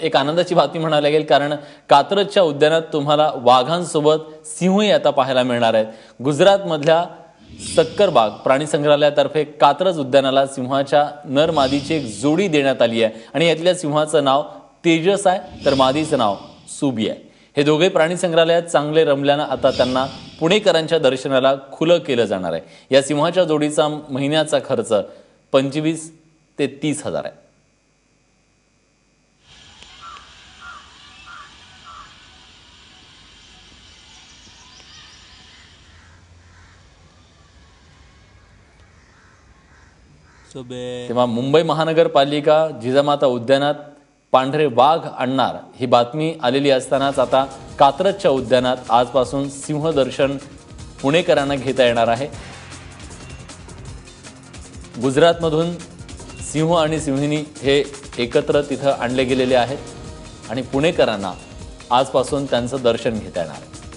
एक आनंदाची बातमी म्हणायला लागेल कारण कात्रजच्या उद्यानात तुम्हाला वाघांसोबत सिंहही आता पाहायला मिळणार आहेत. गुजरातमधल्या सक्करबाग प्राणी संग्रहालयातर्फे कात्रज उद्यानाला सिंहाच्या नर मादीची एक जोडी देण्यात आली आहे. आणि यातल्या सिंहाचं नाव तेजस आहे तर मादीचं नाव सुबी आहे. हे दोघे प्राणी संग्रहालयात चांगले रमल्यानं आता त्यांना पुणेकरांच्या दर्शनाला खुलं केलं जाणार आहे. या सिंहाच्या जोडीचा महिन्याचा खर्च पंचवीस ते तीस हजार आहे. तेव्हा मुंबई महानगरपालिका जिजामाता उद्यानात पांढरे वाघ आणणार ही बातमी आलेली असतानाच आता कात्रजच्या उद्यानात आजपासून सिंहदर्शन पुणेकरांना घेता येणार आहे. गुजरातमधून सिंह आणि सिंहिणी हे एकत्र तिथं आणले गेलेले आहेत आणि पुणेकरांना आजपासून त्यांचं दर्शन घेता येणार आहे.